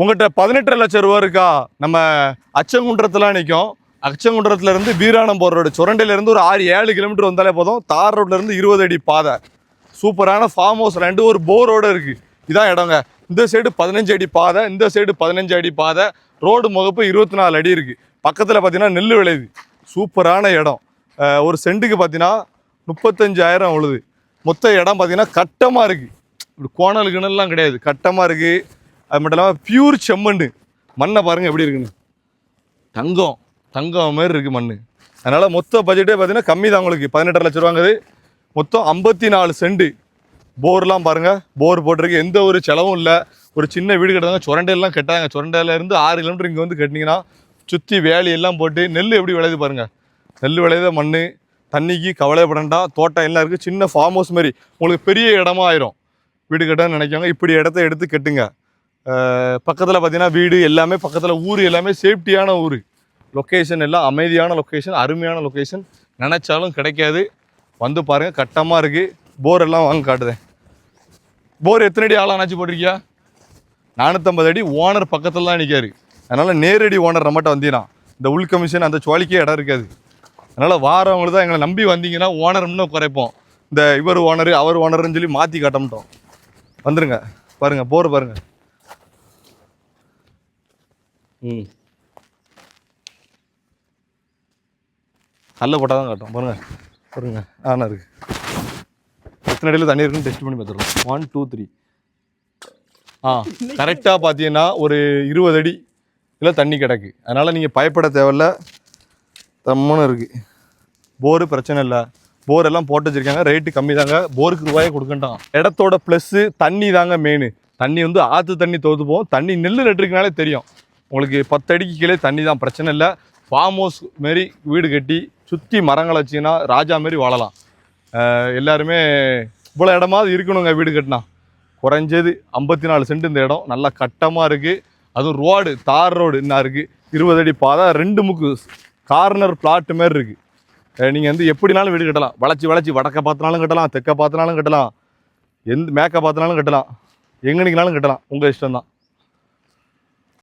உங்கள்கிட்ட பதினெட்டரை லட்சம் ரூபா இருக்கா? நம்ம அச்சங்குன்றத்துலாம் நிற்கும் அச்சங்குன்றத்துலேருந்து வீராணம் போகிற ரோடு. சுரண்டையிலேருந்து ஒரு ஆறு ஏழு கிலோமீட்டர் வந்தாலே போதும். தார் ரோட்லேருந்து இருபது அடி பாதை. சூப்பரான ஃபார்ம் ஹவுஸ் ரெண்டு ஒரு போரோட இருக்குது இதான் இடங்க. இந்த சைடு பதினஞ்சு அடி பாதை இந்த சைடு பதினஞ்சு அடி பாதை. ரோடு முகப்பு இருபத்தி நாலு அடி இருக்குது பக்கத்தில் பார்த்தீங்கன்னா நெல் விளையுது. சூப்பரான இடம். ஒரு செண்டுக்கு பார்த்தீங்கன்னா முப்பத்தஞ்சாயிரம் உழுது. மொத்த இடம் பார்த்தீங்கன்னா கட்டமாக இருக்குது இப்படி கோணல் கிணல்லாம் கிடையாது. கட்டமாக இருக்குது அது மட்டும் இல்லாமல் பியூர் செம்மண் மண்ணை பாருங்கள் எப்படி இருக்குன்னு. தங்கம் தங்கம் மாதிரி இருக்குது மண் அதனால் மொத்த பட்ஜெட்டே பார்த்தீங்கன்னா கம்மி தான் உங்களுக்கு. பதினெட்டரை லட்ச ரூபாங்குது மொத்தம் ஐம்பத்தி நாலு செண்டு போர்லாம் பாருங்கள் போர் போட்டிருக்கு எந்த ஒரு செலவும் இல்லை. ஒரு சின்ன வீடு கட்டுறாங்க சுரண்டையெல்லாம் கட்டாங்க சுரண்டையிலேருந்து ஆறு கிலோமீட்டர் இங்கே வந்து கட்டினீங்கன்னா சுற்றி வேலையெல்லாம் போட்டு நெல் எப்படி விளையுது பாருங்கள் நெல் விளையுத மண் தண்ணிக்கு கவலைப்படண்டா. தோட்டம் எல்லாம் இருக்குது சின்ன ஃபார்ம் ஹவுஸ் மாதிரி. உங்களுக்கு பெரிய இடமா ஆயிரும். வீடு கட்டணும்னு நினைக்காங்க இப்படி இடத்த எடுத்து கட்டுங்க. பக்கத்தில் பார்த்தீங்கன்னா வீடு எல்லாமே பக்கத்தில் ஊர் எல்லாமே சேஃப்டியான ஊர். லொக்கேஷன் எல்லாம் அமைதியான லொக்கேஷன் அருமையான லொக்கேஷன் நினச்சாலும் கிடைக்காது. வந்து பாருங்கள் கட்டமாக இருக்குது போர் எல்லாம் வாங்க காட்டுதேன். போர் எத்தனை அடி ஆளாக போட்டிருக்கியா? நானூற்றம்பது அடி. ஓனர் பக்கத்தில் தான் நிற்காரு அதனால் நேரடி ஓனர் நம்மகிட்ட வந்தீங்கன்னா இந்த உள் கமிஷன் அந்த சுவாலிக்கே இடம் இருக்காது. அதனால் வாரவங்களுக்கு தான் எங்களை நம்பி வந்தீங்கன்னா ஓனர் இன்னும் குறைப்போம். இந்த இவர் ஓனர் அவர் ஓனர்னு சொல்லி மாற்றி காட்டமிட்டோம். வந்துடுங்க பாருங்கள் போர் பாருங்கள் கல்ல போட்டால் தான் காட்டும். பாருங்க. பாருங்க. ஆனா இருக்கு. எத்தனை அடியில் தண்ணி இருக்குன்னு டெஸ்ட் பண்ணி பார்த்துருவோம் ஒன் டூ த்ரீ ஆ கரெக்டாக பார்த்தீங்கன்னா ஒரு இருபது அடி இதில் தண்ணி கிடக்கு. அதனால் நீங்கள் பயப்பட தேவையில்ல. தம்முன்னு இருக்குது போரு பிரச்சனை இல்லை. போர் எல்லாம் போட்டு வச்சிருக்காங்க. ரேட்டு கம்மி தாங்க. போருக்கு ரூபாயே கொடுக்கண்டாம். இடத்தோட ப்ளஸ்ஸு தண்ணி தாங்க மெயின் தண்ணி வந்து ஆற்று தண்ணி தோத்து போகும். தண்ணி நெல் நட்டுருக்கனாலே தெரியும். உங்களுக்கு பத்து அடிக்கு கீழே தண்ணி தான் பிரச்சனை இல்லை. ஃபார்ம் ஹவுஸ் மாரி வீடு கட்டி சுற்றி மரங்களை வச்சிங்கன்னா ராஜா மாரி வாழலாம். எல்லாருமே இவ்வளோ இடமாவது இருக்கணுங்க வீடு கட்டினா. குறைஞ்சது ஐம்பத்தி நாலு சென்ட் இந்த இடம். நல்லா கட்டமாக இருக்குது அதுவும் ரோடு தார் ரோடு என்ன இருக்குது இருபது அடி பாதை ரெண்டு முக்கு கார்னர் பிளாட்டு மாரி இருக்குது நீங்கள் வந்து எப்படினாலும் வீடு கட்டலாம். வளைச்சி வளைச்சி வடக்க பார்த்தினாலும் கட்டலாம் தெற்க பார்த்தினாலும் கட்டலாம். எந்த மேக்க பார்த்தினாலும் கட்டலாம். எங்கே நிற்கினாலும் கட்டலாம். உங்கள் இஷ்டம் தான்